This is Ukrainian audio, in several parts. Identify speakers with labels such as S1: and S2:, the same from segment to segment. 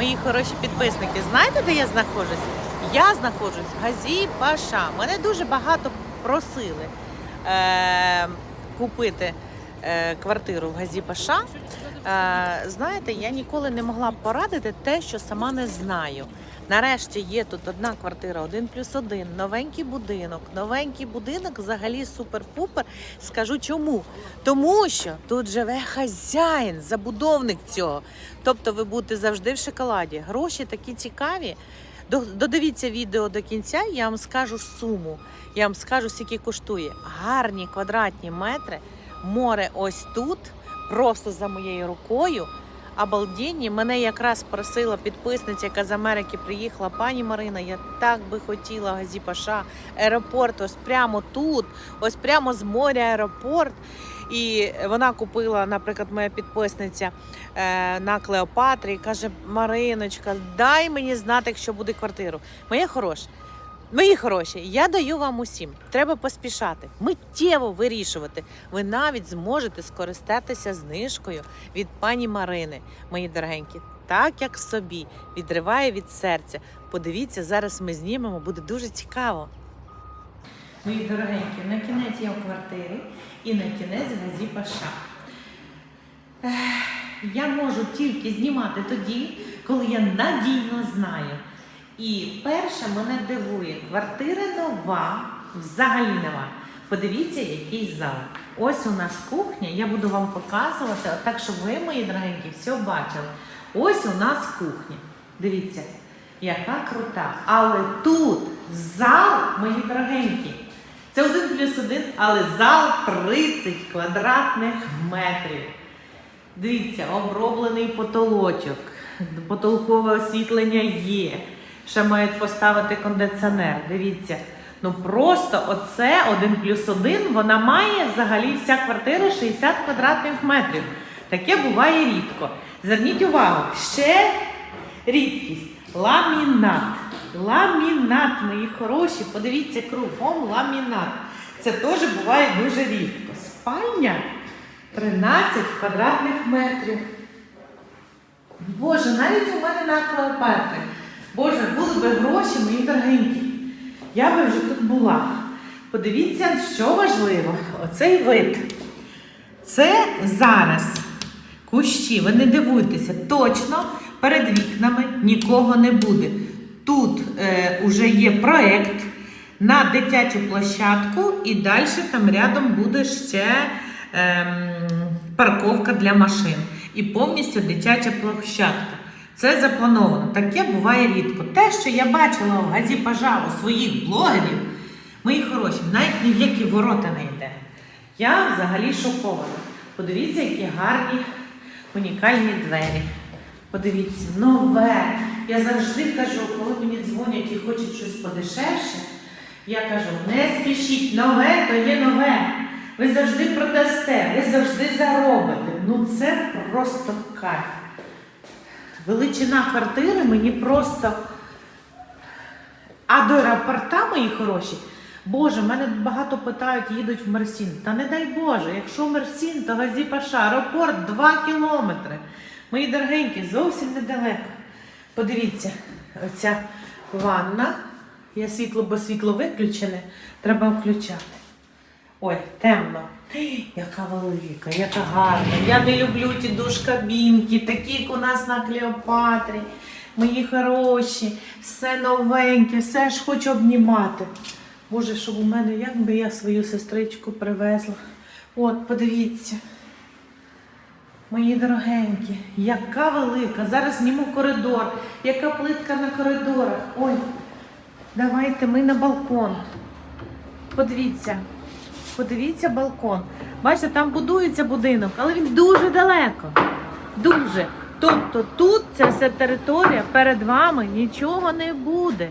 S1: мої хороші підписники. Знаєте, де я знаходжусь? Я знаходжусь в Газі Паша. Мене дуже багато просили е, купити квартиру в Газі Паша. Е, знаєте, я ніколи не могла порадити те, що сама не знаю. Нарешті є тут одна квартира, один плюс один, новенький будинок. Новенький будинок взагалі супер-пупер. Скажу чому? Тому що тут живе хазяїн, забудовник цього. Тобто ви будете завжди в шоколаді. Гроші такі цікаві. Додивіться відео до кінця, я вам скажу суму. Я вам скажу, скільки коштує. Гарні квадратні метри. Море ось тут, просто за моєю рукою. Обалденні. Мене якраз просила підписниця, яка з Америки приїхала. Пані Марина, я так би хотіла Газі Паша, аеропорт, ось прямо тут, ось прямо з моря аеропорт. І вона купила, наприклад, моя підписниця е, на Клеопатрі каже: Мариночка, дай мені знати, якщо буде квартиру. Моя хороша. Мої хороші, я даю вам усім. Треба поспішати, миттєво вирішувати. Ви навіть зможете скористатися знижкою від пані Марини, мої дорогенькі, так як собі відриває від серця. Подивіться, зараз ми знімемо, буде дуже цікаво. Мої дорогенькі, на кінець я в квартирі і на кінець газі Паша. Я можу тільки знімати тоді, коли я надійно знаю. І перше мене дивує, квартира нова, взагалі нова. Подивіться, який зал. Ось у нас кухня, я буду вам показувати, так щоб ви, мої дорогенькі, все бачили. Ось у нас кухня. Дивіться, яка крута. Але тут зал, мої дорогенькі. Це один плюс один, але зал 30 квадратних метрів. Дивіться, оброблений потолочок, потолкове освітлення є. Ще мають поставити кондиціонер. Дивіться. Ну просто оце один плюс один, вона має взагалі вся квартира 60 квадратних метрів. Таке буває рідко. Зверніть увагу, ще рідкість. Ламінат. Ламінат, мої хороші. Подивіться кругом ламінат. Це теж буває дуже рідко. Спальня 13 квадратних метрів. Боже, навіть у мене на Клеопатри. Боже, були би гроші, мої дорогенькі. Я би вже тут була. Подивіться, що важливо, оцей вид. Це зараз кущі, ви не дивуйтеся, точно перед вікнами нікого не буде. Тут е, уже є проект на дитячу площадку, і далі там рядом буде ще ем, парковка для машин. І повністю дитяча площадка. Це заплановано. Таке буває рідко. Те, що я бачила в газі Пажа у своїх блогерів, мої хороші, навіть ні в які ворота не йде. Я взагалі шокована. Подивіться, які гарні унікальні двері. Подивіться, нове. Я завжди кажу, коли мені дзвонять і хочуть щось подешевше, я кажу, не спішіть, нове то є нове. Ви завжди продасте, ви завжди заробите. Ну це просто кайф. Величина квартири мені просто. А до аеропорта, мої хороші, Боже, мене багато питають, їдуть в Мерсін. Та не дай Боже, якщо Мерсін, то Газі Паша, аеропорт 2 кілометри. Мої дорогенькі, зовсім недалеко. Подивіться, оця ванна. Я світло, бо світло виключене, треба включати. Ой, темно. Яка велика, яка гарна. Я не люблю ті душ-кабінки, такі, як у нас на Клеопатрі. Мої хороші, все новеньке, все ж хочу обнімати. Боже, щоб у мене, як би я свою сестричку привезла. От, подивіться. Мої дорогенькі, яка велика. Зараз зніму коридор. Яка плитка на коридорах. Ой, давайте ми на балкон. Подивіться. Подивіться балкон. Бачите, там будується будинок, але він дуже далеко. Дуже. Тобто тут ця вся територія перед вами нічого не буде.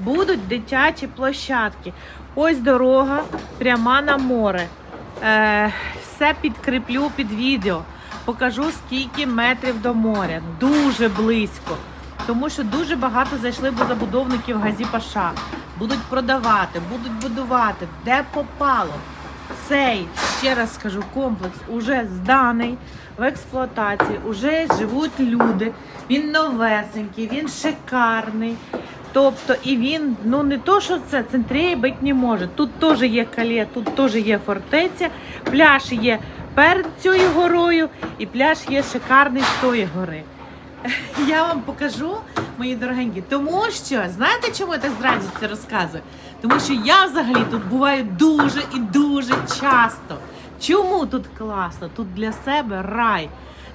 S1: Будуть дитячі площадки. Ось дорога пряма на море. Е, все підкріплю під відео. Покажу, скільки метрів до моря. Дуже близько. Тому що дуже багато зайшли забудовників Газі Паша. Будуть продавати, будуть будувати, де попало. Цей, ще раз скажу, комплекс уже зданий в експлуатації, уже живуть люди. Він новесенький, він шикарний. Тобто, і він, ну не то, що це центрії бути не може. Тут теж є калє, тут теж є фортеця, пляж є перед цією горою, і пляж є шикарний з тої гори. Я вам покажу, мої дорогенькі, тому що знаєте, чому я так з радістю розказую? Тому що я взагалі тут буваю дуже і дуже часто. Чому тут класно? Тут для себе рай.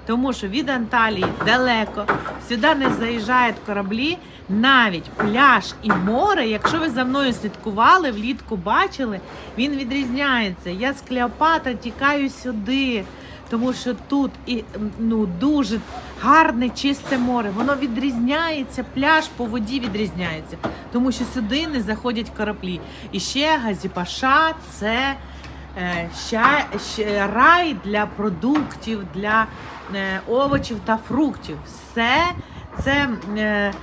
S1: Тому що від Анталії далеко, сюди не заїжджають кораблі, навіть пляж і море. Якщо ви за мною слідкували, влітку бачили, він відрізняється. Я з Клеопатра тікаю сюди, тому що тут і ну дуже гарне чисте море. Воно відрізняється, пляж по воді відрізняється, тому що сюди не заходять кораблі. І ще Газіпаша це е, ще рай для продуктів, для е, овочів та фруктів. Все це е,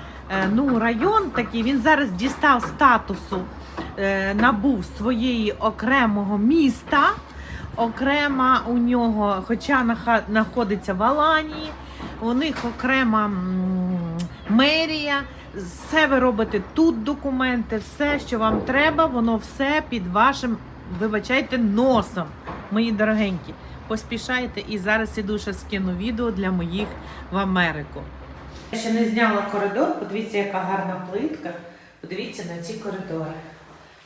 S1: ну, район такий, він зараз дістав статусу, набув своєї окремого міста. Окрема у нього, хоча знаходиться в Аланії, у них окрема мерія. Все ви робите тут документи, все, що вам треба, воно все під вашим, вибачайте, носом, мої дорогенькі. Поспішайте і зараз іду ще скину відео для моїх в Америку. Я ще не зняла коридор, подивіться, яка гарна плитка. Подивіться на ці коридори.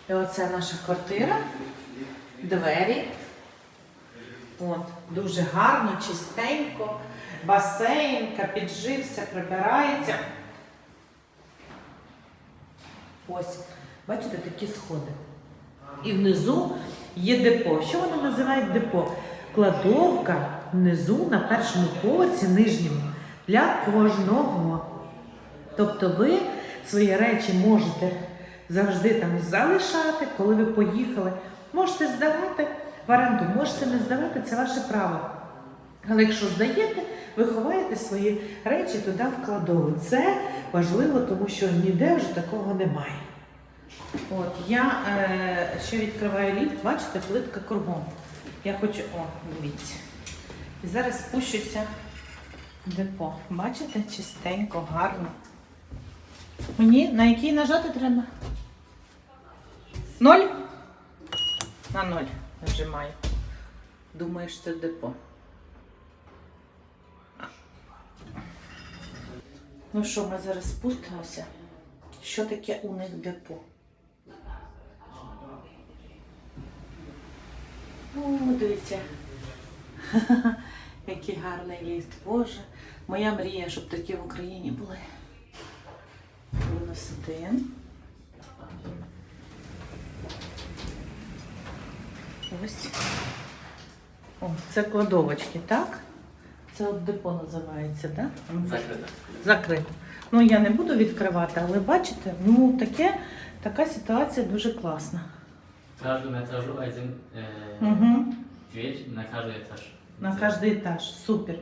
S1: І оце наша квартира, двері. От, дуже гарно, чистенько, басейн, капіджи, все прибирається. Ось, бачите, такі сходи. І внизу є депо. Що вони називають депо? Кладовка внизу на першому поверсі нижньому для кожного. Тобто ви свої речі можете завжди там залишати, коли ви поїхали. Можете здавати в оренду, можете не здавати, це ваше право. Але якщо здаєте, ви ховаєте свої речі туди в кладову. Це важливо, тому що ніде вже такого немає. От, я е, ще відкриваю ліфт, бачите, плитка кругом. Я хочу, о, дивіться. І зараз спущуся в депо. Бачите, чистенько, гарно. Мені на який нажати треба? Ноль? На ноль нажимаю. Думаєш, це депо. Ну що, ми зараз спустимося. Що таке у них депо? О, дивіться. Який гарний ліфт. Боже. Моя мрія, щоб такі в Україні були. Мінус один. Ось. О, це кладовочки, так? Це от депо називається, так?
S2: Закрито.
S1: Закрито. Ну я не буду відкривати, але бачите, ну таке, така ситуація дуже класна.
S2: Каждому этажу один э,
S1: Угу.
S2: дверь на каждый этаж.
S1: На кожний етаж. Супер.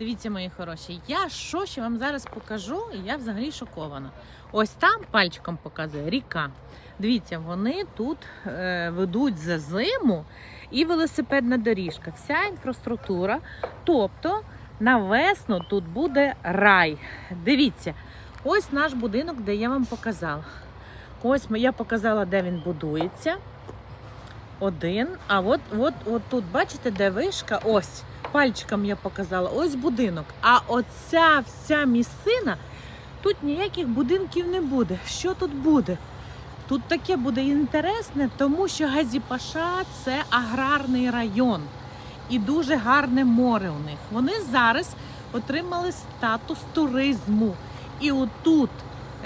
S1: Дивіться, мої хороші, я що ще вам зараз покажу, і я взагалі шокована. Ось там пальчиком показує ріка. Дивіться, вони тут е, ведуть за зиму і велосипедна доріжка. Вся інфраструктура. Тобто на весну тут буде рай. Дивіться, ось наш будинок, де я вам показала. Ось я показала, де він будується. Один. А от, от, от тут, бачите, де вишка? Ось. Пальчиком я показала. Ось будинок. А оця вся місцина, тут ніяких будинків не буде. Що тут буде? Тут таке буде інтересне, тому що Газіпаша це аграрний район і дуже гарне море у них. Вони зараз отримали статус туризму. І отут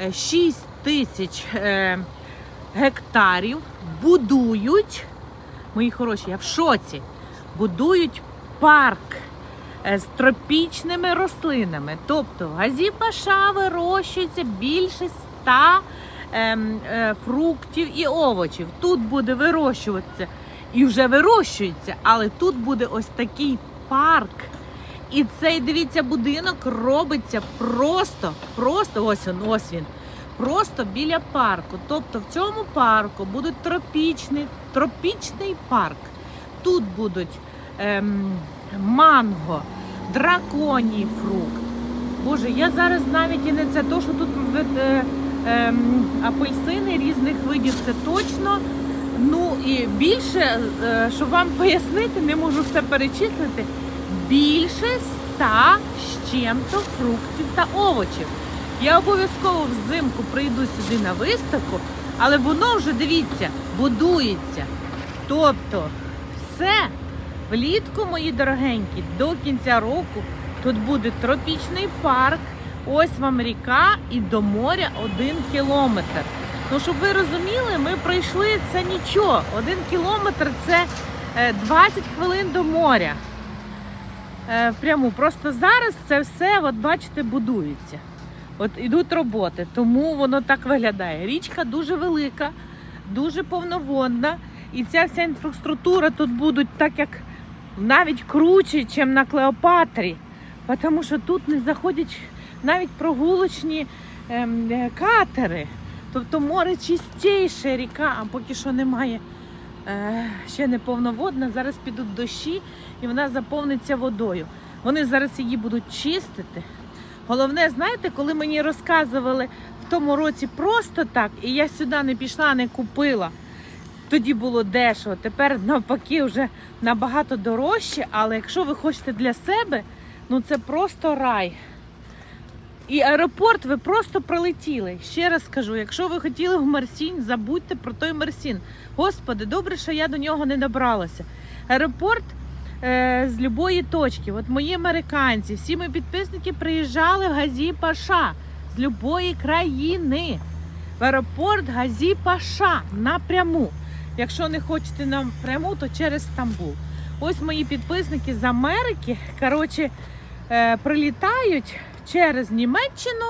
S1: е, 6 тисяч е, гектарів будують. Мої хороші, я в шоці. Будують парк е, з тропічними рослинами. Тобто Газіпаша вирощується більше 100 ем, е, фруктів і овочів. Тут буде вирощуватися і вже вирощується, але тут буде ось такий парк. І цей, дивіться, будинок робиться просто, просто ось він, ось він. Просто біля парку. Тобто в цьому парку буде тропічний, тропічний парк. Тут будуть ем, манго, драконій фрукт. Боже, я зараз навіть і не це то, що тут е, ем, апельсини різних видів, це точно. Ну і більше, е, щоб вам пояснити, не можу все перечислити. Більше ста з чим-то фруктів та овочів. Я обов'язково взимку прийду сюди на виставку, але воно вже дивіться, будується. Тобто, все влітку, мої дорогенькі, до кінця року тут буде тропічний парк. Ось вам ріка і до моря один кілометр. Ну, щоб ви розуміли, ми пройшли це нічого. Один кілометр це е, 20 хвилин до моря. Е, Пряму. Просто зараз це все, от бачите, будується. От ідуть роботи, тому воно так виглядає. Річка дуже велика, дуже повноводна. І ця вся інфраструктура тут будуть так, як навіть круче, ніж на Клеопатрі. Тому що тут не заходять навіть прогулочні ем, е, катери. Тобто море чистіше ріка, а поки що немає е, ще не повноводна. Зараз підуть дощі і вона заповниться водою. Вони зараз її будуть чистити. Головне, знаєте, коли мені розказували в тому році просто так, і я сюди не пішла, не купила. Тоді було дешево. Тепер навпаки вже набагато дорожче. Але якщо ви хочете для себе, ну це просто рай. І аеропорт ви просто пролетіли. Ще раз скажу, якщо ви хотіли в Марсінь, забудьте про той Марсін. Господи, добре, що я до нього не добралася. Аеропорт е, з любої точки. От мої американці, всі мої підписники приїжджали в Газі Паша з любої країни. В аеропорт Газі Паша напряму. Якщо не хочете напряму, то через Стамбул. Ось мої підписники з Америки. Коротше, е, прилітають через Німеччину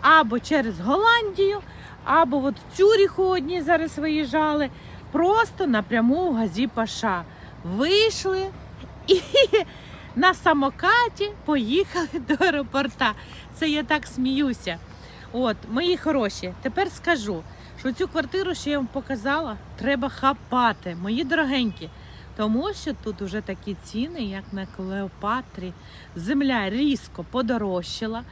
S1: або через Голландію, або от в Цюріху одні зараз виїжджали. Просто напряму в Газі Паша. Вийшли і на самокаті поїхали до аеропорта. Це я так сміюся. От, мої хороші, тепер скажу, що цю квартиру, що я вам показала, треба хапати, мої дорогенькі. Тому що тут вже такі ціни, як на Клеопатрі. Земля різко подорожчала,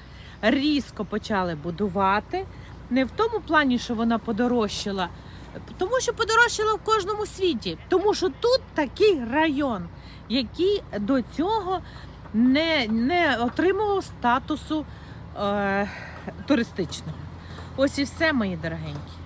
S1: різко почали будувати. Не в тому плані, що вона подорожчала, тому що подорожчала в кожному світі. Тому що тут такий район, який до цього не, не отримував статусу е, туристичного. Ось і все, мої дорогенькі.